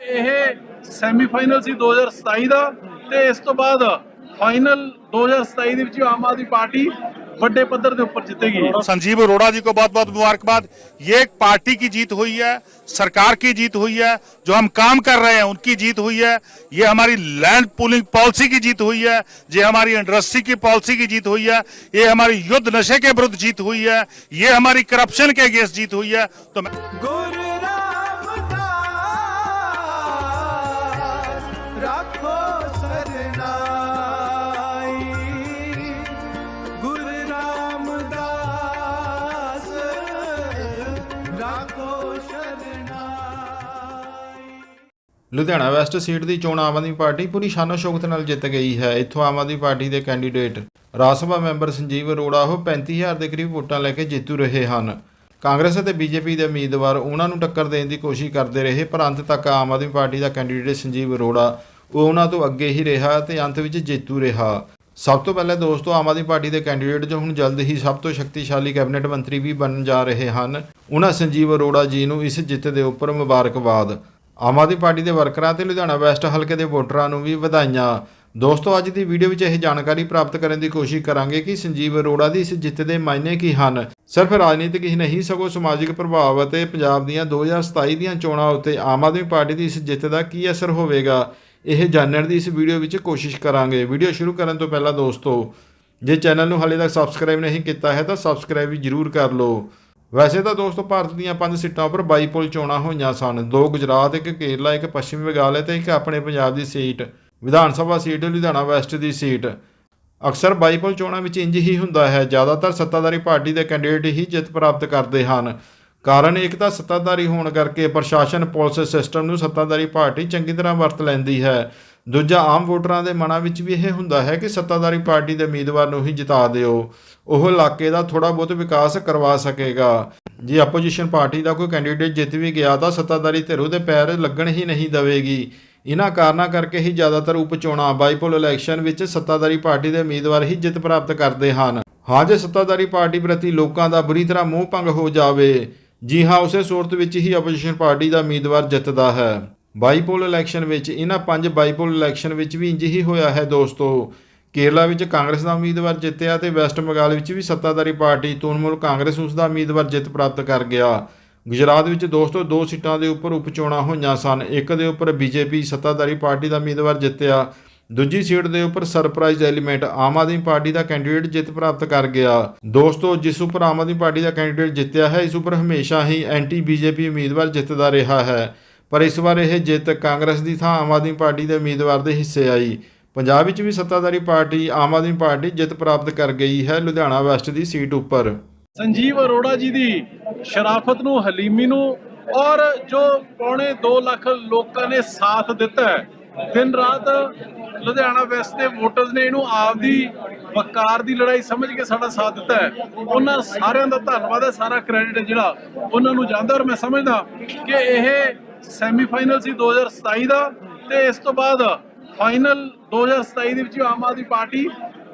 ਇਹ ਸੈਮੀਫਾਈਨਲ ਸੀ 2027 ਦਾ ਤੇ ਇਸ ਤੋਂ ਬਾਅਦ ਫਾਈਨਲ 2027 ਦੇ ਵਿੱਚ ਆਮ ਆਦਮੀ ਪਾਰਟੀ ਵੱਡੇ ਪੱਧਰ ਦੇ ਉੱਪਰ ਜਿੱਤੇਗੀ संजीव अरोड़ा जी को बहुत बहुत मुबारकबाद ये एक पार्टी की जीत हुई है सरकार की जीत हुई है जो हम काम कर रहे हैं उनकी जीत हुई है ये हमारी लैंड पूलिंग पॉलिसी की जीत हुई है ये हमारी इंडस्ट्री की पॉलिसी की जीत हुई है ये हमारी युद्ध नशे के विरुद्ध जीत हुई है ये हमारी करप्शन के अगेंस्ट जीत हुई है तो मैं ਲੁਧਿਆਣਾ ਵੈਸਟ ਸੀਟ ਦੀ ਚੋਣ ਆਮ ਆਦਮੀ ਪਾਰਟੀ ਪੂਰੀ ਸ਼ਾਨੋ ਸ਼ੌਕਤ ਨਾਲ ਜਿੱਤ ਗਈ ਹੈ। ਇੱਥੋਂ ਆਮ ਆਦਮੀ ਪਾਰਟੀ ਦੇ ਕੈਂਡੀਡੇਟ ਰਾਜ ਸਭਾ ਮੈਂਬਰ ਸੰਜੀਵ ਅਰੋੜਾ ਉਹ 35000 ਦੇ ਕਰੀਬ ਵੋਟਾਂ ਲੈ ਕੇ ਜੇਤੂ ਰਹੇ ਹਨ। ਕਾਂਗਰਸ ਅਤੇ ਬੀਜੇਪੀ ਦੇ ਉਮੀਦਵਾਰ ਉਹਨਾਂ ਨੂੰ ਟੱਕਰ ਦੇਣ ਦੀ ਕੋਸ਼ਿਸ਼ ਕਰਦੇ ਰਹੇ, ਪਰ ਅੰਤ ਤੱਕ ਆਮ ਆਦਮੀ ਪਾਰਟੀ ਦਾ ਕੈਂਡੀਡੇਟ ਸੰਜੀਵ ਅਰੋੜਾ ਉਹ ਉਹਨਾਂ ਤੋਂ ਅੱਗੇ ਹੀ ਰਿਹਾ ਤੇ ਅੰਤ ਵਿੱਚ ਜੇਤੂ ਰਿਹਾ। ਸਭ ਤੋਂ ਪਹਿਲਾਂ ਦੋਸਤੋ, ਆਮ ਆਦਮੀ ਪਾਰਟੀ ਦੇ ਕੈਂਡੀਡੇਟ ਜੋ ਹੁਣ ਜਲਦ ਹੀ ਸਭ ਤੋਂ ਸ਼ਕਤੀਸ਼ਾਲੀ ਕੈਬਨਿਟ ਮੰਤਰੀ ਵੀ ਬਣਨ ਜਾ ਰਹੇ ਹਨ, ਉਹਨਾਂ ਸੰਜੀਵ ਅਰੋੜਾ ਜੀ ਨੂੰ ਇਸ ਜਿੱਤ ਦੇ ਉੱਪਰ ਮੁਬਾਰਕਬਾਦ। ਆਮ ਆਦਮੀ ਪਾਰਟੀ ਦੇ ਵਰਕਰਾਂ ਤੇ ਲੁਧਿਆਣਾ ਵੈਸਟ ਹਲਕੇ ਦੇ ਵੋਟਰਾਂ ਨੂੰ ਵੀ ਵਧਾਈਆਂ। ਦੋਸਤੋ, ਅੱਜ ਦੀ ਵੀਡੀਓ ਵਿੱਚ ਇਹ ਜਾਣਕਾਰੀ ਪ੍ਰਾਪਤ ਕਰਨ ਦੀ ਕੋਸ਼ਿਸ਼ ਕਰਾਂਗੇ ਕਿ ਸੰਜੀਵ ਅਰੋੜਾ ਦੀ ਇਸ ਜਿੱਤ ਦੇ ਮਾਇਨੇ ਕੀ ਹਨ। ਸਿਰਫ ਰਾਜਨੀਤਿਕ ਹੀ ਨਹੀਂ, ਸਗੋਂ ਸਮਾਜਿਕ ਪ੍ਰਭਾਵ ਅਤੇ ਪੰਜਾਬ ਦੀਆਂ 2027 ਦੀਆਂ ਚੋਣਾਂ ਉੱਤੇ ਆਮ ਆਦਮੀ ਪਾਰਟੀ ਦੀ ਇਸ ਜਿੱਤ ਦਾ ਕੀ ਅਸਰ ਹੋਵੇਗਾ, ਇਹ ਜਾਣਨ ਦੀ ਇਸ ਵੀਡੀਓ ਵਿੱਚ ਕੋਸ਼ਿਸ਼ ਕਰਾਂਗੇ। ਵੀਡੀਓ ਸ਼ੁਰੂ ਕਰਨ ਤੋਂ ਪਹਿਲਾਂ ਦੋਸਤੋ, ਜੇ ਚੈਨਲ ਨੂੰ ਹਾਲੇ ਤੱਕ ਸਬਸਕ੍ਰਾਈਬ ਨਹੀਂ ਕੀਤਾ ਹੈ ਤਾਂ ਸਬਸਕ੍ਰਾਈਬ ਵੀ ਜਰੂਰ ਕਰ ਲਓ। ਵੈਸੇ ਤਾਂ ਦੋਸਤੋ ਭਾਰਤ ਦੀਆਂ ਪੰਜ ਸੀਟਾਂ ਉੱਪਰ ਬਾਈਪੋਲ ਚੋਣਾਂ ਹੋਈਆਂ ਸਨ। ਦੋ ਗੁਜਰਾਤ, ਇੱਕ ਕੇਰਲਾ, ਇੱਕ ਪੱਛਮੀ ਬੰਗਾਲ ਅਤੇ ਇੱਕ ਆਪਣੇ ਪੰਜਾਬ ਦੀ seat. Vidhan Sabha seat, Ludhiana west ਦੀ ਸੀਟ। ਅਕਸਰ ਬਾਈਪੋਲ ਚੋਣਾਂ ਵਿੱਚ ਇੰਜ ਹੀ ਹੁੰਦਾ ਹੈ, ਜ਼ਿਆਦਾਤਰ ਸੱਤਾਧਾਰੀ ਪਾਰਟੀ ਦੇ ਕੈਂਡੀਡੇਟ ਹੀ ਜਿੱਤ ਪ੍ਰਾਪਤ ਕਰਦੇ ਹਨ। ਕਾਰਨ ਇੱਕ ਤਾਂ ਸੱਤਾਧਾਰੀ ਹੋਣ ਕਰਕੇ ਪ੍ਰਸ਼ਾਸਨ ਪੁਲਿਸ ਸਿਸਟਮ ਨੂੰ ਸੱਤਾਧਾਰੀ ਪਾਰਟੀ ਚੰਗੀ ਤਰ੍ਹਾਂ ਵਰਤ ਲੈਂਦੀ ਹੈ। ਦੂਜਾ ਆਮ ਵੋਟਰਾਂ ਦੇ ਮਨਾਂ ਵਿੱਚ ਵੀ ਇਹ ਹੁੰਦਾ ਹੈ ਕਿ ਸੱਤਾਧਾਰੀ ਪਾਰਟੀ ਦੇ ਉਮੀਦਵਾਰ ਨੂੰ ਹੀ ਜਿਤਾ ਦਿਓ। ਉਹ ਇਲਾਕੇ ਦਾ ਥੋੜਾ ਬਹੁਤ ਵਿਕਾਸ ਕਰਵਾ ਸਕੇਗਾ। ਜੇ ਆਪੋਜੀਸ਼ਨ ਪਾਰਟੀ ਦਾ ਕੋਈ ਕੈਂਡੀਡੇਟ ਜਿੱਤ ਵੀ ਗਿਆ ਤਾਂ ਸੱਤਾਧਾਰੀ ਧਿਰ ਉਹਦੇ ਪੈਰ ਲੱਗਣ ਹੀ ਨਹੀਂ ਦੇਵੇਗੀ। ਇਹਨਾਂ ਕਾਰਨਾਂ ਕਰਕੇ ਹੀ ਜ਼ਿਆਦਾਤਰ ਉਪ ਚੋਣਾਂ ਬਾਈਪੋਲ ਇਲੈਕਸ਼ਨ ਵਿੱਚ ਸੱਤਾਧਾਰੀ ਪਾਰਟੀ ਦੇ ਉਮੀਦਵਾਰ ਹੀ ਜਿੱਤ ਪ੍ਰਾਪਤ ਕਰਦੇ ਹਨ। ਹਾਂ, ਜੇ ਸੱਤਾਧਾਰੀ ਪਾਰਟੀ ਪ੍ਰਤੀ ਲੋਕਾਂ ਦਾ ਬੁਰੀ ਤਰ੍ਹਾਂ ਮੋਹ ਭੰਗ ਹੋ ਜਾਵੇ, ਜੀ ਹਾਂ, ਉਸੇ ਸੂਰਤ ਵਿੱਚ ਹੀ ਆਪੋਜੀਸ਼ਨ ਪਾਰਟੀ ਦਾ ਉਮੀਦਵਾਰ ਜਿੱਤਦਾ ਹੈ। ਬਾਈਪੋਲ ਇਲੈਕਸ਼ਨ ਵਿੱਚ, ਇਹਨਾਂ ਪੰਜ ਬਾਈਪੋਲ ਇਲੈਕਸ਼ਨ ਵਿੱਚ ਵੀ ਇੰਜ ਹੀ ਹੋਇਆ ਹੈ ਦੋਸਤੋ। ਕੇਰਲਾ ਵਿੱਚ ਕਾਂਗਰਸ ਦਾ ਉਮੀਦਵਾਰ ਜਿੱਤਿਆ ਤੇ ਵੈਸਟ ਬੰਗਾਲ ਵਿੱਚ ਵੀ ਸੱਤਾਧਾਰੀ ਪਾਰਟੀ ਤ੍ਰਿਣਮੂਲ ਕਾਂਗਰਸ ਉਸ ਦਾ ਉਮੀਦਵਾਰ ਜਿੱਤ ਪ੍ਰਾਪਤ ਕਰ ਗਿਆ। ਗੁਜਰਾਤ ਵਿੱਚ ਦੋਸਤੋ ਦੋ ਸੀਟਾਂ ਦੇ ਉੱਪਰ ਉਪਚੋਣਾਂ ਹੋਈਆਂ ਸਨ। ਇੱਕ ਦੇ ਉੱਪਰ ਬੀਜੇਪੀ ਸੱਤਾਧਾਰੀ ਪਾਰਟੀ ਦਾ ਉਮੀਦਵਾਰ ਜਿੱਤਿਆ, ਦੂਜੀ ਸੀਟ ਦੇ ਉੱਪਰ surprise element Aam Aadmi party ਦਾ ਕੈਂਡੀਡੇਟ ਜਿੱਤ ਪ੍ਰਾਪਤ ਕਰ ਗਿਆ। ਦੋਸਤੋ, ਜਿਸ ਉੱਪਰ ਆਮ ਆਦਮੀ ਪਾਰਟੀ ਦਾ ਕੈਂਡੀਡੇਟ ਜਿੱਤਿਆ ਹੈ, ਇਸ ਉੱਪਰ ਹਮੇਸ਼ਾ ਹੀ ਐਂਟੀ ਬੀਜੇਪੀ ਉਮੀਦਵਾਰ ਜਿੱਤਦਾ ਰਿਹਾ ਹੈ। ਪਰ ਇਸ ਵਾਰ ਇਹ ਜਿੱਤ ਕਾਂਗਰਸ ਦੀ ਥਾਂ, ਆਮ ਆਦਮੀ ਪਾਰਟੀ ਦੇ ਉਮੀਦਵਾਰ ਦੇ ਹਿੱਸੇ ਆਈ। ਪੰਜਾਬ ਵਿੱਚ ਵੀ ਸੱਤਾਧਾਰੀ ਪਾਰਟੀ, ਆਮ ਆਦਮੀ ਪਾਰਟੀ ਜਿੱਤ ਪ੍ਰਾਪਤ ਕਰ ਗਈ ਹੈ ਲੁਧਿਆਣਾ ਵੈਸਟ ਦੀ ਸੀਟ ਉੱਪਰ। ਸੰਜੀਵ ਅਰੋੜਾ ਜੀ ਦੀ ਸ਼ਰਾਫਤ ਨੂੰ, ਹਲੀਮੀ ਨੂੰ ਔਰ ਜੋ ਪੌਣੇ 2 ਲੱਖ ਲੋਕਾਂ ਨੇ ਸਾਥ ਦਿੱਤਾ ਦਿਨ ਰਾਤ ਲੁਧਿਆਣਾ ਵੈਸਟ ਦੇ ਵੋਟਰਸ ਨੇ ਇਹਨੂੰ ਆਪਦੀ ਵਕਾਰ ਦੀ ਲੜਾਈ ਸਮਝ ਕੇ ਸਾਡਾ ਸਾਥ ਦਿੱਤਾ ਹੈ। ਉਹਨਾਂ ਸਾਰਿਆਂ ਦਾ ਧੰਨਵਾਦ ਹੈ, ਸਾਰਾ ਕ੍ਰੈਡਿਟ ਜਿਹੜਾ ਉਹਨਾਂ ਨੂੰ ਜਾਂਦਾ ਔਰ ਮੈਂ ਸਮਝਦਾ ਕਿ ਇਹ ਸੈਮੀਫਾਈਨਲ ਸੀ 2027 ਦਾ ਤੇ ਇਸ ਤੋਂ ਬਾਅਦ ਫਾਈਨਲ 2027 ਦੇ ਵਿੱਚ ਆਮ ਆਦਮੀ ਪਾਰਟੀ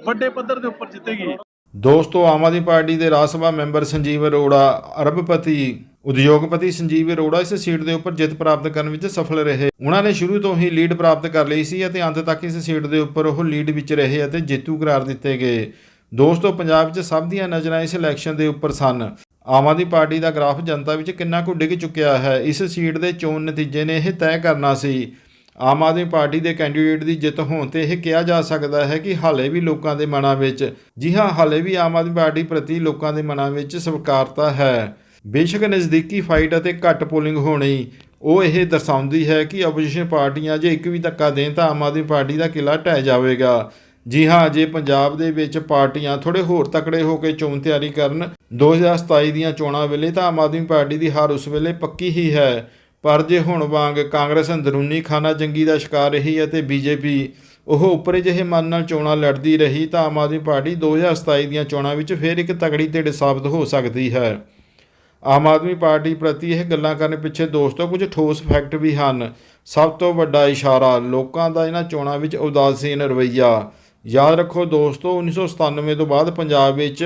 ਵੱਡੇ ਪੱਧਰ ਦੇ ਉੱਪਰ ਜਿੱਤੇਗੀ। ਦੋਸਤੋ, ਆਮ ਆਦਮੀ ਪਾਰਟੀ ਦੇ ਰਾਜ ਸਭਾ ਮੈਂਬਰ ਸੰਜੀਵ ਅਰੋੜਾ, ਅਰਬਪਤੀ ਉਦਯੋਗਪਤੀ ਸੰਜੀਵ ਅਰੋੜਾ ਇਸ ਸੀਟ ਦੇ ਉੱਪਰ ਜਿੱਤ ਪ੍ਰਾਪਤ ਕਰਨ ਵਿੱਚ ਸਫਲ ਰਹੇ। ਉਹਨਾਂ ਨੇ ਸ਼ੁਰੂ ਤੋਂ ਹੀ ਲੀਡ ਪ੍ਰਾਪਤ ਕਰ ਲਈ ਸੀ ਅਤੇ ਅੰਤ ਤੱਕ ਇਸ ਸੀਟ ਦੇ ਉੱਪਰ ਉਹ ਲੀਡ ਵਿੱਚ ਰਹੇ ਅਤੇ ਜੇਤੂ ਕਰਾਰ ਦਿੱਤੇ ਗਏ। ਦੋਸਤੋ, ਪੰਜਾਬ ਚ ਸਭ ਦੀਆਂ ਨਜ਼ਰਾਂ ਇਸ ਇਲੈਕਸ਼ਨ ਦੇ ਉੱਪਰ ਸਨ। ਆਮ ਆਦਮੀ ਪਾਰਟੀ ਦਾ ਗ੍ਰਾਫ ਜਨਤਾ ਵਿੱਚ ਕਿੰਨਾ ਕੁ ਡਿੱਗ ਚੁੱਕਿਆ ਹੈ, ਇਸ ਸੀਟ ਦੇ ਚੋਣ ਨਤੀਜੇ ਨੇ ਇਹ ਤੈਅ ਕਰਨਾ ਸੀ। ਆਮ ਆਦਮੀ ਪਾਰਟੀ ਦੇ ਕੈਂਡੀਡੇਟ ਦੀ ਜਿੱਤ ਹੋਣ ਤੇ ਇਹ ਕਿਹਾ ਜਾ ਸਕਦਾ ਹੈ ਕਿ ਹਾਲੇ ਵੀ ਲੋਕਾਂ ਦੇ ਮਨਾਂ ਵਿੱਚ, ਜੀ ਹਾਂ, ਹਾਲੇ ਵੀ ਆਮ ਆਦਮੀ ਪਾਰਟੀ ਪ੍ਰਤੀ ਲੋਕਾਂ ਦੇ ਮਨਾਂ ਵਿੱਚ ਸਵੀਕਾਰਤਾ ਹੈ। ਬੇਸ਼ੱਕ ਨਜ਼ਦੀਕੀ ਫਾਈਟ ਅਤੇ ਘੱਟ ਪੋਲਿੰਗ ਹੋਣੀ, ਉਹ ਇਹ ਦਰਸਾਉਂਦੀ ਹੈ ਕਿ ਆਪੋਜੀਸ਼ਨ ਪਾਰਟੀਆਂ ਜੇ ਇੱਕ ਵੀ ਧੱਕਾ ਦੇਣ ਤਾਂ ਆਮ ਆਦਮੀ ਪਾਰਟੀ ਦਾ ਕਿਲਾ ਢਹਿ ਜਾਵੇਗਾ। ਜੀ ਹਾਂ, ਜੇ ਪੰਜਾਬ ਦੇ ਵਿੱਚ ਪਾਰਟੀਆਂ ਥੋੜੇ ਹੋਰ ਤਕੜੇ ਹੋ ਕੇ ਚੋਣ ਤਿਆਰੀ ਕਰਨ 2027 ਦੀਆਂ ਚੋਣਾਂ ਵੇਲੇ ਤਾਂ ਆਮ ਆਦਮੀ ਪਾਰਟੀ ਦੀ ਹਾਰ ਉਸ ਵੇਲੇ ਪੱਕੀ ਹੀ ਹੈ। ਪਰ ਜੇ ਹੁਣ ਵਾਂਗ ਕਾਂਗਰਸ ਅੰਦਰੂਨੀ ਖਾਨਾ ਜੰਗੀ ਦਾ ਸ਼ਿਕਾਰ ਰਹੀ ਹੈ ਅਤੇ ਬੀਜੇਪੀ ਉਹ ਉੱਪਰੇ ਜਿਹੇ ਮਨ ਨਾਲ ਚੋਣਾਂ ਲੜਦੀ ਰਹੀ ਤਾਂ ਆਮ ਆਦਮੀ ਪਾਰਟੀ 2027 ਦੀਆਂ ਚੋਣਾਂ ਵਿੱਚ ਫਿਰ ਇੱਕ ਤਗੜੀ ਢਿੱਡ ਸਾਬਤ ਹੋ ਸਕਦੀ ਹੈ। ਆਮ ਆਦਮੀ ਪਾਰਟੀ ਪ੍ਰਤੀ ਇਹ ਗੱਲਾਂ ਕਰਨ ਪਿੱਛੇ ਦੋਸਤੋ ਕੁਝ ਠੋਸ ਫੈਕਟ ਵੀ ਹਨ। ਸਭ ਤੋਂ ਵੱਡਾ ਇਸ਼ਾਰਾ ਲੋਕਾਂ ਦਾ ਇਹਨਾਂ ਚੋਣਾਂ ਵਿੱਚ ਉਦਾਸੀਨ ਰਵੱਈਆ। ਯਾਦ ਰੱਖੋ ਦੋਸਤੋ 1997 ਤੋਂ ਬਾਅਦ ਪੰਜਾਬ ਵਿੱਚ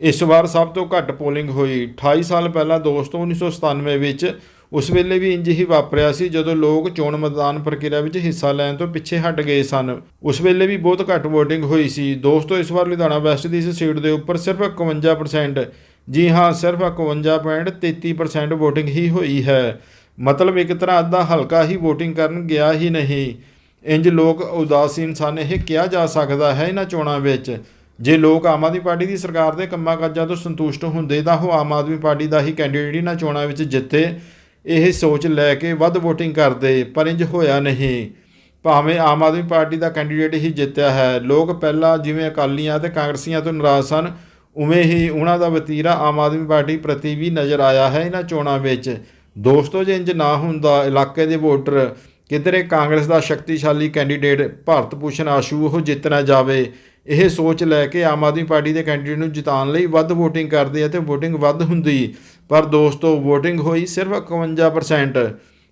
ਇਸ ਵਾਰ ਸਭ ਤੋਂ ਘੱਟ ਪੋਲਿੰਗ ਹੋਈ। 28 ਸਾਲ ਪਹਿਲਾਂ ਦੋਸਤੋ 1997 ਵਿੱਚ ਉਸ ਵੇਲੇ ਵੀ ਇੰਜ ਹੀ ਵਾਪਰਿਆ ਸੀ ਜਦੋਂ ਲੋਕ ਚੋਣ ਮਤਦਾਨ ਪ੍ਰਕਿਰਿਆ ਵਿੱਚ ਹਿੱਸਾ ਲੈਣ ਤੋਂ ਪਿੱਛੇ ਹਟ ਗਏ ਸਨ। ਉਸ ਵੇਲੇ ਵੀ ਬਹੁਤ ਘੱਟ VOTING ਹੋਈ ਸੀ। ਦੋਸਤੋ, ਇਸ ਵਾਰ ਲੁਧਿਆਣਾ ਵੈਸਟ ਦੀ ਇਸ ਸੀਟ ਦੇ ਉੱਪਰ ਸਿਰਫ 51% ਜੀ ਹਾਂ, ਸਿਰਫ 51.33% VOTING ਹੀ ਹੋਈ ਹੈ। ਮਤਲਬ ਇੱਕ ਤਰ੍ਹਾਂ ਅੱਧਾ ਹਲਕਾ ਹੀ VOTING ਕਰਨ ਗਿਆ ਹੀ ਨਹੀਂ। ਇੰਜ ਲੋਕ ਉਦਾਸੀਨ ਸਨ ਇਹ ਕਿਹਾ ਜਾ ਸਕਦਾ ਹੈ ਇਹਨਾਂ ਚੋਣਾਂ ਵਿੱਚ। ਜੇ ਲੋਕ ਆਮ ਆਦਮੀ ਪਾਰਟੀ ਦੀ ਸਰਕਾਰ ਦੇ ਕੰਮਾਂ ਕਾਜਾਂ ਤੋਂ ਸੰਤੁਸ਼ਟ ਹੁੰਦੇ, ਤਾਂ ਉਹ ਆਮ ਆਦਮੀ ਪਾਰਟੀ ਦਾ ਹੀ ਕੈਂਡੀਡੇਟ ਇਹਨਾਂ ਚੋਣਾਂ ਵਿੱਚ ਜਿੱਤੇ। ਇਹ ਸੋਚ ਲੈ ਕੇ ਵੱਧ VOTING ਕਰਦੇ, ਪਰ ਇੰਜ ਹੋਇਆ ਨਹੀਂ। ਭਾਵੇਂ ਆਮ ਆਦਮੀ ਪਾਰਟੀ ਦਾ ਕੈਂਡੀਡੇਟ ਹੀ ਜਿੱਤਿਆ ਹੈ, ਲੋਕ ਪਹਿਲਾਂ ਜਿਵੇਂ ਅਕਾਲੀਆਂ ਤੇ ਕਾਂਗਰਸੀਆਂ ਤੋਂ ਨਾਰਾਜ਼ ਸਨ, ਉਵੇਂ ਹੀ ਉਹਨਾਂ ਦਾ ਵਤੀਰਾ ਆਮ ਆਦਮੀ ਪਾਰਟੀ ਪ੍ਰਤੀ ਵੀ ਨਜ਼ਰ ਆਇਆ ਹੈ ਇਹਨਾਂ ਚੋਣਾਂ ਵਿੱਚ। ਦੋਸਤੋ, ਜੇ ਇੰਜ ਨਾ ਹੁੰਦਾ, ਇਲਾਕੇ ਦੇ ਵੋਟਰ ਕਿਧਰੇ ਕਾਂਗਰਸ ਦਾ ਸ਼ਕਤੀਸ਼ਾਲੀ ਕੈਂਡੀਡੇਟ ਭਾਰਤ ਭੂਸ਼ਣ ਆਸ਼ੂ ਉਹ ਜਿੱਤਣਾ ਜਾਵੇ, ਇਹ ਸੋਚ ਲੈ ਕੇ ਆਮ ਆਦਮੀ ਪਾਰਟੀ ਦੇ ਕੈਂਡੀਡੇਟ ਨੂੰ ਜਿਤਾਉਣ ਲਈ ਵੱਧ VOTING ਕਰਦੇ ਅਤੇ VOTING ਵੱਧ ਹੁੰਦੀ। ਪਰ ਦੋਸਤੋ VOTING ਹੋਈ ਸਿਰਫ 51%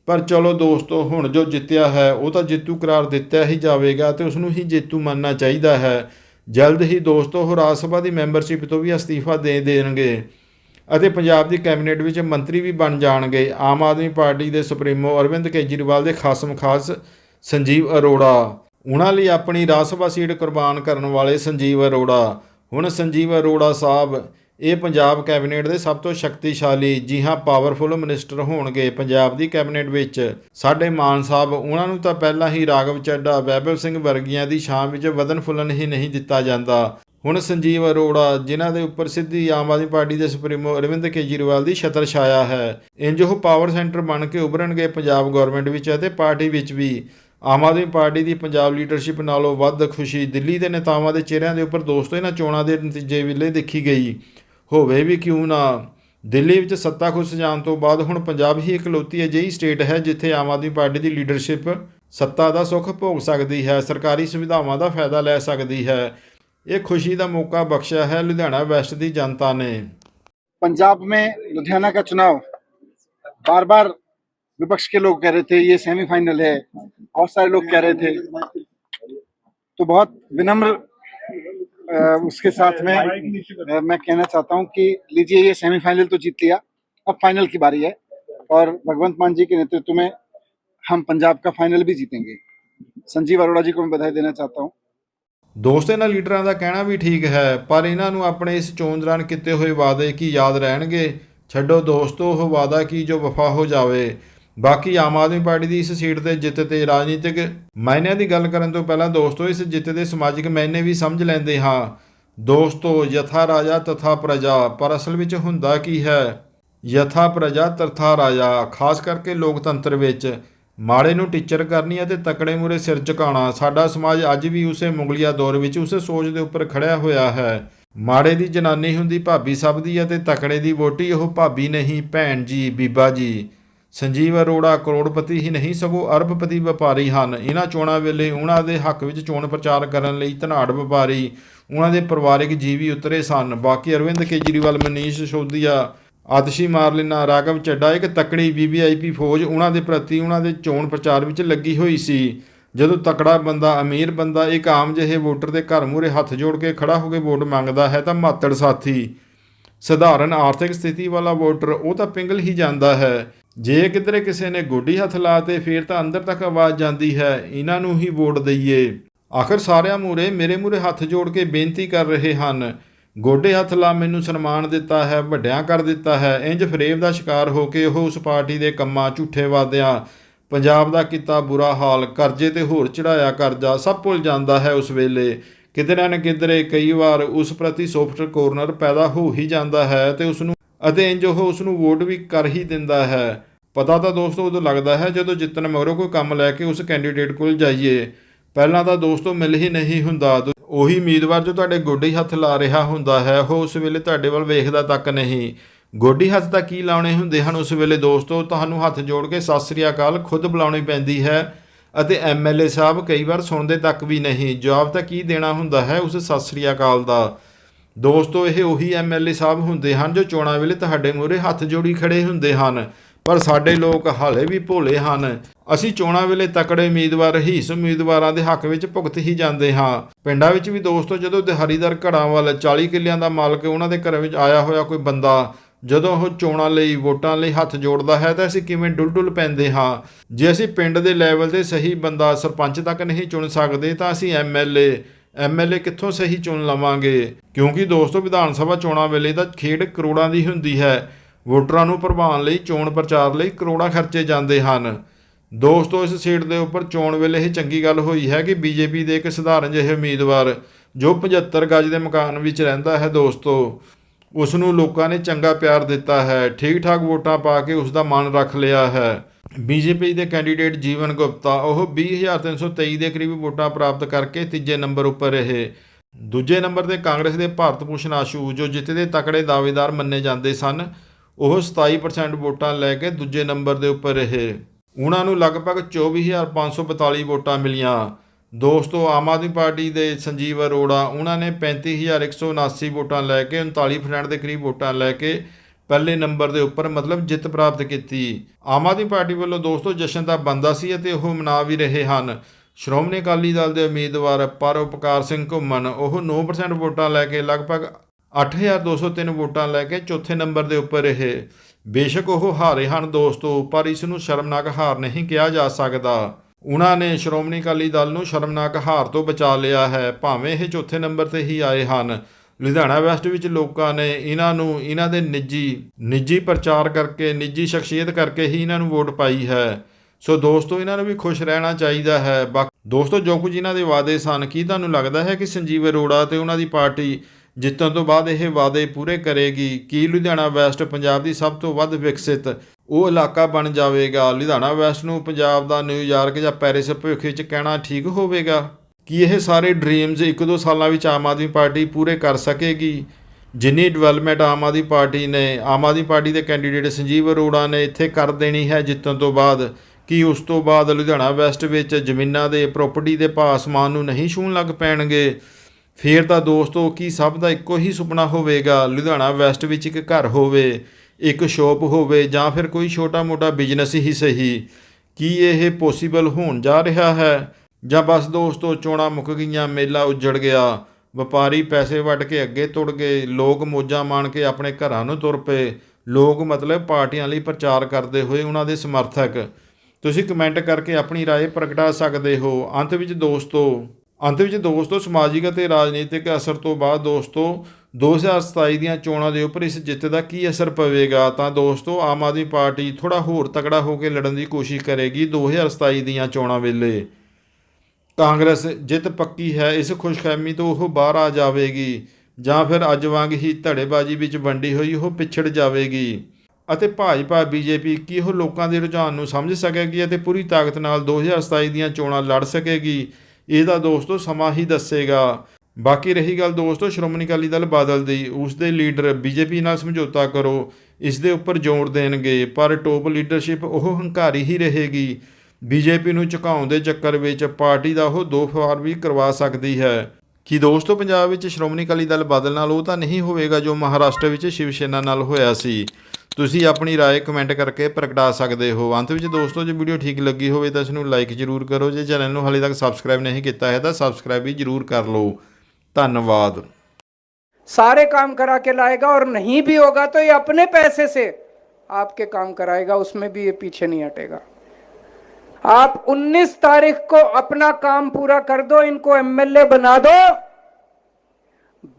ਪਰ ਚਲੋ ਦੋਸਤੋ, ਹੁਣ ਜੋ ਜਿੱਤਿਆ ਹੈ, ਉਹ ਤਾਂ ਜੇਤੂ ਕਰਾਰ ਦਿੱਤਾ ਹੀ ਜਾਵੇਗਾ ਤੇ ਉਸ ਨੂੰ ਹੀ ਜੇਤੂ ਮੰਨਣਾ ਚਾਹੀਦਾ ਹੈ। ਜਲਦ ਹੀ ਦੋਸਤੋ, ਉਹ ਰਾਜ ਸਭਾ ਦੀ ਮੈਂਬਰਸ਼ਿਪ ਤੋਂ ਵੀ ਅਸਤੀਫਾ ਦੇ ਦੇਣਗੇ। ਅਤੇ ਪੰਜਾਬ ਦੀ ਕੈਬਨਿਟ ਵਿੱਚ ਮੰਤਰੀ ਵੀ ਬਣ ਜਾਣਗੇ। ਆਮ ਆਦਮੀ ਪਾਰਟੀ ਦੇ ਸੁਪਰੀਮੋ ਅਰਵਿੰਦ ਕੇਜਰੀਵਾਲ ਦੇ ਖਾਸਮ ਖਾਸ ਸੰਜੀਵ ਅਰੋੜਾ। ਉਹਨਾਂ ਲਈ ਆਪਣੀ ਰਾਜ ਸਭਾ ਸੀਟ ਕੁਰਬਾਨ ਕਰਨ ਵਾਲੇ ਸੰਜੀਵ ਅਰੋੜਾ। ਹੁਣ ਸੰਜੀਵ ਅਰੋੜਾ ਸਾਹਿਬ, ਇਹ ਪੰਜਾਬ ਕੈਬਨਿਟ ਦੇ ਸਭ ਤੋਂ ਸ਼ਕਤੀਸ਼ਾਲੀ, ਜੀ ਹਾਂ, ਪਾਵਰਫੁਲ ਮਿਨਿਸਟਰ ਹੋਣਗੇ। ਪੰਜਾਬ ਦੀ ਕੈਬਨਿਟ ਵਿੱਚ ਸਾਡੇ ਮਾਨ ਸਾਹਿਬ, ਉਹਨਾਂ ਨੂੰ ਤਾਂ ਪਹਿਲਾਂ ਹੀ ਰਾਘਵ ਚੱਡਾ ਵੈਭਵ ਸਿੰਘ ਵਰਗੀਆਂ ਦੀ ਛਾਂ ਵਿੱਚ ਵਧਨ ਫੁੱਲਣ ਹੀ ਨਹੀਂ ਦਿੱਤਾ ਜਾਂਦਾ। ਹੁਣ ਸੰਜੀਵ ਅਰੋੜਾ, ਜਿਨ੍ਹਾਂ ਦੇ ਉੱਪਰ ਸਿੱਧੀ ਆਮ ਆਦਮੀ ਪਾਰਟੀ ਦੇ ਸੁਪਰੀਮੋ ਅਰਵਿੰਦ ਕੇਜਰੀਵਾਲ ਦੀ ਛਤਰ ਛਾਇਆ ਹੈ। ਇੰਜ ਉਹ ਪਾਵਰ ਸੈਂਟਰ ਬਣ ਕੇ ਉਭਰਨਗੇ ਪੰਜਾਬ ਗਵਰਨਮੈਂਟ ਵਿੱਚ ਅਤੇ ਪਾਰਟੀ ਵਿੱਚ ਵੀ। ਆਮ ਆਦਮੀ ਪਾਰਟੀ ਦੀ ਪੰਜਾਬ ਲੀਡਰਸ਼ਿਪ ਨਾਲੋਂ ਵੱਧ ਖੁਸ਼ੀ ਦਿੱਲੀ ਦੇ ਨੇਤਾਵਾਂ ਦੇ ਚਿਹਰਿਆਂ ਦੇ ਉੱਪਰ ਦੋਸਤੋ ਇਹਨਾਂ ਚੋਣਾਂ ਦੇ ਨਤੀਜੇ ਵੇਲੇ ਦੇਖੀ ਗਈ। ਹੋਵੇ ਵੀ ਕਿਉਂ ਨਾ। ਦਿੱਲੀ ਵਿੱਚ ਸੱਤਾ ਖੁਸ਼ ਜਾਣ ਤੋਂ ਬਾਅਦ ਹੁਣ ਪੰਜਾਬ ਹੀ ਇਕਲੌਤੀ ਅਜਿਹੀ ਸਟੇਟ ਹੈ ਜਿੱਥੇ ਆਮ ਆਦਮੀ ਪਾਰਟੀ ਦੀ ਲੀਡਰਸ਼ਿਪ ਸੱਤਾ ਦਾ ਸੁੱਖ ਭੋਗ ਸਕਦੀ ਹੈ, ਸਰਕਾਰੀ ਸੁਵਿਧਾਵਾਂ ਦਾ ਫਾਇਦਾ ਲੈ ਸਕਦੀ ਹੈ। ਇਹ ਖੁਸ਼ੀ ਦਾ ਮੌਕਾ ਬਖਸ਼ਿਆ ਹੈ ਲੁਧਿਆਣਾ ਵੈਸਟ ਦੀ ਜਨਤਾ ਨੇ पंजाब में लुधियाना का चुनाव बार बार विपक्ष के लोग कह रहे थे ये सेमीफाइनल है बहुत सारे लोग कह रहे थे तो बहुत विनम्र अ, उसके साथ में अ, मैं कहना चाहता हूं कि लीजिए ये सेमीफाइनल तो जीत लिया अब फाइनल की बारी है और भगवंत मान जी के नेतृत्व में हम पंजाब का फाइनल भी जीतेंगे संजीव अरोड़ा जी को मैं बधाई देना चाहता हूं ਦੋਸਤ ਇਹਨਾਂ ਲੀਡਰਾਂ ਦਾ ਕਹਿਣਾ ਵੀ ਠੀਕ ਹੈ, ਪਰ ਇਹਨਾਂ ਨੂੰ ਆਪਣੇ ਇਸ ਚੋਣ ਦੌਰਾਨ ਕੀਤੇ ਹੋਏ ਵਾਅਦੇ ਕੀ ਯਾਦ ਰਹਿਣਗੇ? ਛੱਡੋ ਦੋਸਤੋ, ਉਹ ਵਾਅਦਾ ਕੀ ਜੋ ਵਫਾ ਹੋ ਜਾਵੇ। ਬਾਕੀ ਆਮ ਆਦਮੀ ਪਾਰਟੀ ਦੀ ਇਸ ਸੀਟ ਤੇ ਜਿੱਤ ਤੇ ਰਾਜਨੀਤਿਕ ਮਾਇਨਿਆਂ ਦੀ ਗੱਲ ਕਰਨ ਤੋਂ ਪਹਿਲਾਂ ਦੋਸਤੋ, ਇਸ ਜਿੱਤ ਦੇ ਸਮਾਜਿਕ ਮਾਇਨੇ ਵੀ ਸਮਝ ਲੈਂਦੇ ਹਾਂ। ਦੋਸਤੋ, ਯਥਾ ਰਾਜਾ, ਤਥਾ ਪ੍ਰਜਾ, ਪਰ ਅਸਲ ਵਿੱਚ ਹੁੰਦਾ ਕੀ ਹੈ? ਯਥਾ ਪ੍ਰਜਾ, ਤਥਾ ਰਾਜਾ, ਖਾਸ ਕਰਕੇ ਲੋਕਤੰਤਰ ਵਿੱਚ। ਮਾੜੇ ਨੂੰ ਟੀਚਰ ਕਰਨੀ ਅਤੇ ਤਕੜੇ ਮੂਰੇ ਸਿਰ ਝੁਕਾਉਣਾ। ਸਾਡਾ ਸਮਾਜ ਅੱਜ ਵੀ ਉਸੇ ਮੁਗਲਿਆ ਦੌਰ ਵਿੱਚ ਉਸੇ ਸੋਚ ਦੇ ਉੱਪਰ ਖੜਿਆ ਹੋਇਆ ਹੈ। ਮਾੜੇ ਦੀ ਜਨਾਨੀ ਹੁੰਦੀ ਭਾਬੀ ਸਭ ਦੀ ਅਤੇ ਤਕੜੇ ਦੀ ਵੋਟੀ ਉਹ ਭਾਬੀ ਨਹੀਂ, ਭੈਣ ਜੀ, ਬੀਬਾ ਜੀ। ਸੰਜੀਵ ਅਰੋੜਾ ਕਰੋੜਪਤੀ ਹੀ ਨਹੀਂ, ਸਗੋਂ ਅਰਬਪਤੀ ਵਪਾਰੀ ਹਨ। ਇਹਨਾਂ ਚੋਣਾਂ ਵੇਲੇ ਉਹਨਾਂ ਦੇ ਹੱਕ ਵਿੱਚ ਚੋਣ ਪ੍ਰਚਾਰ ਕਰਨ ਲਈ ਧਨਾੜ ਵਪਾਰੀ ਉਹਨਾਂ ਦੇ ਪਰਿਵਾਰਿਕ ਜੀਵੀ ਉਤਰੇ ਸਨ। ਬਾਕੀ ਅਰਵਿੰਦ ਕੇਜਰੀਵਾਲ, ਮਨੀਸ਼ ਸਿਸੋਦੀਆ ਆਤਸ਼ੀ ਮਾਰ ਮਾਰਲਿਨਾ ਰਾਘਵ ਚੱਡਾ ਇੱਕ ਤਕੜੀ ਵੀਵੀਆਈਪੀ ਫੌਜ ਉਹਨਾਂ ਦੇ ਪ੍ਰਤੀ ਉਹਨਾਂ ਦੇ ਚੋਣ ਪ੍ਰਚਾਰ ਵਿੱਚ ਲੱਗੀ ਹੋਈ ਸੀ। ਜਦੋਂ ਤਕੜਾ ਬੰਦਾ, ਅਮੀਰ ਬੰਦਾ, ਇੱਕ ਆਮ ਜਿਹੇ ਵੋਟਰ ਦੇ ਘਰ ਮੂਹਰੇ ਹੱਥ ਜੋੜ ਕੇ ਖੜਾ ਹੋ ਕੇ ਵੋਟ ਮੰਗਦਾ ਹੈ ਤਾਂ ਮਾਤੜ ਸਾਥੀ। ਸਧਾਰਨ ਆਰਥਿਕ ਸਥਿਤੀ ਵਾਲਾ ਵੋਟਰ ਉਹ ਤਾਂ ਪਿੰਗਲ ਹੀ ਜਾਂਦਾ ਹੈ। ਜੇ ਕਿਧਰੇ ਕਿਸੇ ਨੇ ਗੋਡੀ ਹੱਥ ਲਾਤੇ ਫੇਰ ਤਾਂ ਅੰਦਰ ਤੱਕ ਆਵਾਜ਼ ਜਾਂਦੀ ਹੈ, ਇਹਨਾਂ ਨੂੰ ਹੀ ਵੋਟ ਦਈਏ। ਆਖਰ ਸਾਰਿਆਂ ਮੂਰੇ ਮੇਰੇ ਮੂਰੇ ਹੱਥ ਜੋੜ ਕੇ ਬੇਨਤੀ ਕਰ ਰਹੇ ਹਨ ਗੋਡੇ ਹੱਥ ਲਾ ਮੈਨੂੰ ਸਨਮਾਨ ਦਿੱਤਾ ਹੈ, ਵੱਡਿਆਂ ਕਰ ਦਿੱਤਾ ਹੈ। ਇੰਜ ਫਰੇਬ ਦਾ ਸ਼ਿਕਾਰ ਹੋ ਕੇ ਉਹ ਉਸ ਪਾਰਟੀ ਦੇ ਕੰਮਾਂ ਝੂਠੇ ਵਾਅਦਿਆਂ, ਪੰਜਾਬ ਦਾ ਕੀਤਾ ਬੁਰਾ ਹਾਲ, ਕਰਜ਼ੇ ਤੇ ਹੋਰ ਚੜਾਇਆ ਕਰਜ਼ਾ, ਸਭ ਭੁੱਲ ਜਾਂਦਾ ਹੈ ਉਸ ਵੇਲੇ। ਕਿਧਰੇ ਨਾ ਕਿਧਰੇ ਕਈ ਵਾਰ ਉਸ ਪ੍ਰਤੀ ਸੌਫਟ ਕੋਰਨਰ ਪੈਦਾ ਹੋ ਹੀ ਜਾਂਦਾ ਹੈ ਤੇ ਉਸ ਨੂੰ ਅਤੇ ਇੰਜ ਉਹ ਉਸ ਨੂੰ ਵੋਟ ਵੀ ਕਰ ਹੀ ਦਿੰਦਾ ਹੈ। ਪਤਾ ਤਾਂ ਦੋਸਤੋ ਉਦੋਂ ਲੱਗਦਾ ਹੈ ਜਦੋਂ ਜਿੱਤਣ ਮਗਰੋਂ ਕੋਈ ਕੰਮ ਲੈ ਕੇ ਉਸ ਕੈਂਡੀਡੇਟ ਕੋਲ ਜਾਈਏ। ਪਹਿਲਾਂ ਤਾਂ ਦੋਸਤੋ ਮਿਲ ਹੀ ਨਹੀਂ ਹੁੰਦਾ। ਉਹੀ ਉਮੀਦਵਾਰ ਜੋ ਤੁਹਾਡੇ ਗੋਡੇ ਹੱਥ ਲਾ ਰਿਹਾ ਹੁੰਦਾ ਹੈ, ਉਹ ਉਸ ਵੇਲੇ ਤੁਹਾਡੇ ਵੱਲ ਵੇਖਦਾ ਤੱਕ ਨਹੀਂ। ਗੋਡੀ ਹੱਥ ਤਾਂ ਕੀ ਲਾਉਣੇ ਹੁੰਦੇ ਹਨ ਉਸ ਵੇਲੇ ਦੋਸਤੋ? ਤੁਹਾਨੂੰ ਹੱਥ ਜੋੜ ਕੇ ਸਤਿ ਸ੍ਰੀ ਅਕਾਲ ਖੁਦ ਬੁਲਾਉਣੀ ਪੈਂਦੀ ਹੈ ਅਤੇ ਐਮਐਲਏ ਸਾਹਿਬ ਕਈ ਵਾਰ ਸੁਣਦੇ ਤੱਕ ਵੀ ਨਹੀਂ। ਜਵਾਬ ਤਾਂ ਕੀ ਦੇਣਾ ਹੁੰਦਾ ਹੈ ਉਸ ਸਤਿ ਸ੍ਰੀ ਅਕਾਲ ਦਾ? ਦੋਸਤੋ, ਇਹ ਉਹੀ ਐਮਐਲਏ ਸਾਹਿਬ ਹੁੰਦੇ ਹਨ ਜੋ ਚੋਣਾਂ ਵੇਲੇ ਤੁਹਾਡੇ ਮੂਹਰੇ ਹੱਥ ਜੋੜੀ ਖੜੇ ਹੁੰਦੇ ਹਨ। ਪਰ ਸਾਡੇ ਲੋਕ ਹਾਲੇ ਵੀ ਭੋਲੇ ਹਨ। ਅਸੀਂ ਚੋਣਾਂ ਵੇਲੇ ਤਕੜੇ ਉਮੀਦਵਾਰ ਹੀਸ ਉਮੀਦਵਾਰਾਂ ਦੇ ਹੱਕ ਵਿੱਚ ਭੁਗਤ ਹੀ ਜਾਂਦੇ ਹਾਂ। ਪਿੰਡਾਂ ਵਿੱਚ ਵੀ ਦੋਸਤੋ, ਜਦੋਂ ਦਿਹਾੜੀਦਾਰ ਘੜਾਂ ਵੱਲ 40 ਕਿੱਲਿਆਂ ਦਾ ਮਾਲਕ ਉਹਨਾਂ ਦੇ ਘਰ ਵਿੱਚ ਆਇਆ ਹੋਇਆ ਕੋਈ ਬੰਦਾ, ਜਦੋਂ ਉਹ ਚੋਣਾਂ ਲਈ, ਵੋਟਾਂ ਲਈ ਹੱਥ ਜੋੜਦਾ ਹੈ, ਤਾਂ ਅਸੀਂ ਕਿਵੇਂ ਡੁੱਲ-ਡੁੱਲ ਪੈਂਦੇ ਹਾਂ? ਜੇ ਅਸੀਂ ਪਿੰਡ ਦੇ ਲੈਵਲ ਤੇ ਸਹੀ ਬੰਦਾ ਸਰਪੰਚ ਤੱਕ ਨਹੀਂ ਚੁਣ ਸਕਦੇ, ਤਾਂ ਅਸੀਂ ਐਮਐਲਏ ਐਮਐਲਏ ਕਿੱਥੋਂ ਸਹੀ ਚੁਣ ਲਵਾਂਗੇ? ਕਿਉਂਕਿ ਦੋਸਤੋ, ਵਿਧਾਨ ਸਭਾ ਚੋਣਾਂ ਵੇਲੇ ਤਾਂ ਖੇਡ ਕਰੋੜਾਂ ਦੀ ਹੁੰਦੀ ਹੈ। ਵੋਟਰਾਂ ਨੂੰ ਭਰਵਾਉਣ ਲਈ, ਚੋਣ ਪ੍ਰਚਾਰ ਲਈ ਕਰੋੜਾਂ ਖਰਚੇ ਜਾਂਦੇ ਹਨ। ਦੋਸਤੋ, ਇਸ ਸੀਟ ਦੇ ਉੱਪਰ ਚੋਣ ਵੇਲੇ ਇਹ ਚੰਗੀ ਗੱਲ ਹੋਈ ਹੈ ਕਿ ਬੀਜੇਪੀ ਦੇ ਇੱਕ ਸਧਾਰਨ ਜਿਹੇ ਉਮੀਦਵਾਰ ਜੋ 75 ਗਜ ਦੇ ਮਕਾਨ ਵਿੱਚ ਰਹਿੰਦਾ ਹੈ ਦੋਸਤੋ ਉਸ ਨੂੰ ਲੋਕਾਂ ਨੇ ਚੰਗਾ ਪਿਆਰ ਦਿੱਤਾ ਹੈ ਠੀਕ ਠਾਕ ਵੋਟਾਂ ਪਾ ਕੇ ਉਸ ਦਾ ਮਾਣ ਰੱਖ ਲਿਆ ਹੈ। ਬੀਜੇਪੀ ਦੇ ਕੈਂਡੀਡੇਟ ਜੀਵਨ ਗੁਪਤਾ, ਉਹ 20323 ਦੇ ਕਰੀਬ ਵੋਟਾਂ ਪ੍ਰਾਪਤ ਕਰਕੇ ਤੀਜੇ ਨੰਬਰ ਉੱਪਰ ਰਹੇ। ਦੂਜੇ ਨੰਬਰ ਤੇ ਕਾਂਗਰਸ ਦੇ ਭਾਰਤ ਭੂਸ਼ਣ ਆਸ਼ੂ, ਜੋ ਜਿੱਤੇ ਦੇ ਤਕੜੇ ਦਾਅਵੇਦਾਰ ਮੰਨੇ ਜਾਂਦੇ ਸਨ ਉਹ 27% ਵੋਟਾਂ ਲੈ ਕੇ ਦੂਜੇ ਨੰਬਰ ਦੇ ਉੱਪਰ ਰਹੇ। ਉਹਨਾਂ ਨੂੰ ਲਗਭਗ 24542 ਵੋਟਾਂ ਮਿਲੀਆਂ। ਦੋਸਤੋ, ਆਮ ਆਦਮੀ ਪਾਰਟੀ ਦੇ ਸੰਜੀਵ ਅਰੋੜਾ, ਉਹਨਾਂ ਨੇ 35179 ਵੋਟਾਂ ਲੈ ਕੇ 39% ਦੇ ਕਰੀਬ ਵੋਟਾਂ ਲੈ ਕੇ ਪਹਿਲੇ ਨੰਬਰ ਦੇ ਉੱਪਰ ਮਤਲਬ ਜਿੱਤ ਪ੍ਰਾਪਤ ਕੀਤੀ। ਆਮ ਆਦਮੀ ਪਾਰਟੀ ਵੱਲੋਂ ਦੋਸਤੋ, ਜਸ਼ਨ ਦਾ ਬੰਦਾ ਸੀ ਅਤੇ ਉਹ ਮਨਾ ਵੀ ਰਹੇ ਹਨ। ਸ਼੍ਰੋਮਣੀ ਅਕਾਲੀ ਦਲ ਦੇ ਉਮੀਦਵਾਰ ਪਰਉਪਕਾਰ ਸਿੰਘ ਘੁੰਮਣ, ਉਹ 9% ਵੋਟਾਂ ਲੈ ਕੇ ਲਗਭਗ 8203 ਵੋਟਾਂ ਲੈ ਕੇ ਚੌਥੇ ਨੰਬਰ ਦੇ ਉੱਪਰ ਰਹੇ ਬੇਸ਼ੱਕ ਉਹ ਹਾਰੇ ਹਨ ਦੋਸਤੋ, ਪਰ ਇਸ ਨੂੰ ਸ਼ਰਮਨਾਕ ਹਾਰ ਨਹੀਂ ਕਿਹਾ ਜਾ ਸਕਦਾ। ਉਹਨਾਂ ਨੇ ਸ਼੍ਰੋਮਣੀ ਅਕਾਲੀ ਦਲ ਨੂੰ ਸ਼ਰਮਨਾਕ ਹਾਰ ਤੋਂ ਬਚਾ ਲਿਆ ਹੈ, ਭਾਵੇਂ ਇਹ ਚੌਥੇ ਨੰਬਰ ਤੇ ਹੀ ਆਏ ਹਨ। ਲੁਧਿਆਣਾ ਵੈਸਟ ਵਿੱਚ ਲੋਕਾਂ ਨੇ ਇਹਨਾਂ ਨੂੰ ਇਹਨਾਂ ਦੇ ਨਿੱਜੀ ਨਿੱਜੀ ਪ੍ਰਚਾਰ ਕਰਕੇ, ਨਿੱਜੀ ਸ਼ਖਸੀਅਤ ਕਰਕੇ ਹੀ ਇਹਨਾਂ ਨੂੰ ਵੋਟ ਪਾਈ ਹੈ। ਸੋ ਦੋਸਤੋ ਇਹਨਾਂ ਨੂੰ ਵੀ ਖੁਸ਼ ਰਹਿਣਾ ਚਾਹੀਦਾ ਹੈ। ਬਾਕੀ ਦੋਸਤੋ ਜੋ ਕੁਝ ਇਹਨਾਂ ਦੇ ਵਾਅਦੇ ਸਨ। ਕੀ ਤੁਹਾਨੂੰ ਲੱਗਦਾ ਹੈ ਕਿ ਸੰਜੀਵ ਅਰੋੜਾ ਤੇ ਉਹਨਾਂ ਦੀ ਪਾਰਟੀ ਜਿੱਤਣ ਤੋਂ ਬਾਅਦ ਇਹ ਵਾਅਦੇ ਪੂਰੇ ਕਰੇਗੀ। ਕੀ ਲੁਧਿਆਣਾ ਵੈਸਟ ਪੰਜਾਬ ਦੀ ਸਭ ਤੋਂ ਵੱਧ ਵਿਕਸਿਤ ਉਹ ਇਲਾਕਾ ਬਣ ਜਾਵੇਗਾ? ਲੁਧਿਆਣਾ ਵੈਸਟ ਨੂੰ ਪੰਜਾਬ ਦਾ ਨਿਊਯਾਰਕ ਜਾਂ ਪੈਰਿਸ ਭਵਿੱਖ ਵਿੱਚ ਕਹਿਣਾ ਠੀਕ ਹੋਵੇਗਾ? ਕਿ ਇਹ ਸਾਰੇ ਡ੍ਰੀਮਸ ਇੱਕ ਦੋ ਸਾਲਾਂ ਵਿੱਚ ਆਮ ਆਦਮੀ ਪਾਰਟੀ ਪੂਰੇ ਕਰ ਸਕੇਗੀ? ਜਿੰਨੀ ਡਿਵੈਲਪਮੈਂਟ ਆਮ ਆਦਮੀ ਪਾਰਟੀ ਨੇ, ਆਮ ਆਦਮੀ ਪਾਰਟੀ ਦੇ ਕੈਂਡੀਡੇਟ ਸੰਜੀਵ ਅਰੋੜਾ ਨੇ ਇੱਥੇ ਕਰ ਦੇਣੀ ਹੈ ਜਿੱਤਣ ਤੋਂ ਬਾਅਦ। ਕਿ ਉਸ ਤੋਂ ਬਾਅਦ ਲੁਧਿਆਣਾ ਵੈਸਟ ਵਿੱਚ ਜ਼ਮੀਨਾਂ ਦੇ, ਪ੍ਰਾਪਰਟੀ ਦੇ ਭਾਅ ਅਸਮਾਨ ਨੂੰ ਨਹੀਂ ਛੂਹਣ ਲੱਗ ਪੈਣਗੇ? ਫੇਰ ਤਾਂ ਦੋਸਤੋ ਕੀ ਸਭ ਦਾ ਇੱਕੋ ਹੀ ਸੁਪਨਾ ਹੋਵੇਗਾ ਲੁਧਿਆਣਾ ਵੈਸਟ ਵਿੱਚ ਇੱਕ ਘਰ ਹੋਵੇ ਇੱਕ ਸ਼ੋਪ ਹੋਵੇ ਜਾਂ ਫਿਰ ਕੋਈ ਛੋਟਾ-ਮੋਟਾ ਬਿਜ਼ਨਸ ਹੀ ਸਹੀ ਕੀ ਇਹ ਪੋਸੀਬਲ ਹੋਣ ਜਾ ਰਿਹਾ ਹੈ ਜਾਂ ਬਸ ਦੋਸਤੋ ਚੋਣਾਂ ਮੁੱਕ ਗਈਆਂ ਮੇਲਾ ਉੱਜੜ ਗਿਆ ਵਪਾਰੀ ਪੈਸੇ ਵੱਟ ਕੇ ਅੱਗੇ ਤੁਰ ਗਏ ਲੋਕ ਮੋਜਾਂ ਮਾਣ ਕੇ ਆਪਣੇ ਘਰਾਂ ਨੂੰ ਤੁਰ ਪਏ ਲੋਕ ਮਤਲਬ ਪਾਰਟੀਆਂ ਲਈ ਪ੍ਰਚਾਰ ਕਰਦੇ ਹੋਏ ਉਹਨਾਂ ਦੇ ਸਮਰਥਕ ਤੁਸੀਂ ਕਮੈਂਟ ਕਰਕੇ ਆਪਣੀ رائے ਪ੍ਰਗਟਾ ਸਕਦੇ ਹੋ ਅੰਤ ਵਿੱਚ ਦੋਸਤੋ ਅੰਤ ਵਿੱਚ ਦੋਸਤੋ, ਸਮਾਜਿਕ ਅਤੇ ਰਾਜਨੀਤਿਕ ਅਸਰ ਤੋਂ ਬਾਅਦ ਦੋਸਤੋ 2027 ਦੀਆਂ ਚੋਣਾਂ ਦੇ ਉੱਪਰ ਇਸ ਜਿੱਤ ਦਾ ਕੀ ਅਸਰ ਪਵੇਗਾ? ਤਾਂ ਦੋਸਤੋ, ਆਮ ਆਦਮੀ ਪਾਰਟੀ ਥੋੜਾ ਹੋਰ ਤਕੜਾ ਹੋ ਕੇ ਲੜਨ ਦੀ ਕੋਸ਼ਿਸ਼ ਕਰੇਗੀ 2027 ਦੀਆਂ ਚੋਣਾਂ ਵੇਲੇ। ਕਾਂਗਰਸ ਜਿੱਤ ਪੱਕੀ ਹੈ, ਇਸ ਖੁਸ਼ਖੈਮੀ ਤੋਂ ਉਹ ਬਾਹਰ ਆ ਜਾਵੇਗੀ ਜਾਂ ਫਿਰ ਅੱਜ ਵਾਂਗ ਹੀ ਧੜੇਬਾਜ਼ੀ ਵਿੱਚ ਵੰਡੀ ਹੋਈ ਉਹ ਪਿਛੜ ਜਾਵੇਗੀ। ਅਤੇ ਭਾਜਪਾ, ਬੀਜੇਪੀ ਕੀ ਉਹ ਲੋਕਾਂ ਦੇ ਰੁਝਾਨ ਨੂੰ ਸਮਝ ਸਕੇਗੀ ਅਤੇ ਪੂਰੀ ਤਾਕਤ ਨਾਲ 2027 ਦੀਆਂ ਚੋਣਾਂ ਲੜ ਸਕੇਗੀ? ਇਹਦਾ ਦੋਸਤੋ ਸਮਾਂ ਹੀ ਦੱਸੇਗਾ। ਬਾਕੀ ਰਹੀ ਗੱਲ ਦੋਸਤੋ, ਸ਼੍ਰੋਮਣੀ ਅਕਾਲੀ ਦਲ ਬਾਦਲ ਦੀ ਉਸ ਦੇ ਲੀਡਰ ਬੀਜੇਪੀ ਨਾਲ ਸਮਝੌਤਾ ਕਰੋ, ਇਸ ਦੇ ਉੱਪਰ ਜ਼ੋਰ ਦੇਣਗੇ, ਪਰ ਟੋਪ ਲੀਡਰਸ਼ਿਪ ਉਹ ਹੰਕਾਰੀ ਹੀ ਰਹੇਗੀ। ਬੀਜੇਪੀ ਨੂੰ ਝੁਕਾਉਣ ਦੇ ਚੱਕਰ ਵਿੱਚ ਪਾਰਟੀ ਦਾ ਉਹ ਦੋ ਫਾਰ ਵੀ ਕਰਵਾ ਸਕਦੀ ਹੈ। ਕਿ ਦੋਸਤੋ, ਪੰਜਾਬ ਵਿੱਚ ਸ਼੍ਰੋਮਣੀ ਅਕਾਲੀ ਦਲ ਬਾਦਲ ਨਾਲ ਉਹ ਤਾਂ ਨਹੀਂ ਹੋਵੇਗਾ ਜੋ ਮਹਾਰਾਸ਼ਟਰ ਵਿੱਚ ਸ਼ਿਵ ਸੈਨਾ ਨਾਲ ਹੋਇਆ ਸੀ? ਤੁਸੀਂ ਆਪਣੀ رائے ਕਮੈਂਟ ਕਰਕੇ ਪ੍ਰਗਟਾ ਸਕਦੇ ਹੋ ਅੰਤ ਵਿੱਚ ਦੋਸਤੋ ਜੇ ਵੀਡੀਓ ਠੀਕ ਲੱਗੀ ਹੋਵੇ ਤਾਂ ਇਸ ਨੂੰ ਲਾਈਕ ਜ਼ਰੂਰ ਕਰੋ ਜੇ ਚੈਨਲ ਨੂੰ ਹਾਲੇ ਤੱਕ ਸਬਸਕ੍ਰਾਈਬ ਨਹੀਂ ਕੀਤਾ ਹੈ ਤਾਂ ਸਬਸਕ੍ਰਾਈਬ ਵੀ ਜ਼ਰੂਰ ਕਰ ਲਓ ਧੰਨਵਾਦ सारे काम करा के लाएगा और नहीं भी होगा तो ये अपने पैसे से आपके काम कराएगा उसमें भी ये पीछे नहीं हटेगा आप 19 तारीख को अपना काम पूरा कर दो इनको एमएलए बना दो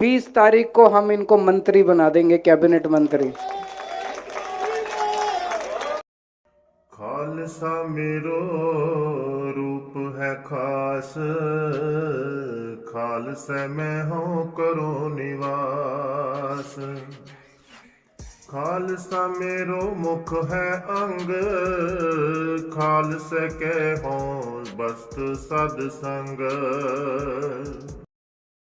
20 तारीख को हम इनको मंत्री बना देंगे कैबिनेट मंत्री ਖਾਲਸਾ ਮੇਰੋ, ਰੂਪ ਹੈ ਖਾਸ। ਖਾਲਸਾ ਮੈਂ ਹੋ ਕਰੋ ਨਿਵਾਸ। ਖਾਲਸਾ ਮੇਰੋ ਮੁਖ ਹੈ ਅੰਗ। ਖਾਲਸਾ ਕਹਿ ਹੋ ਬਸਤ ਸਦ ਸੰਗ।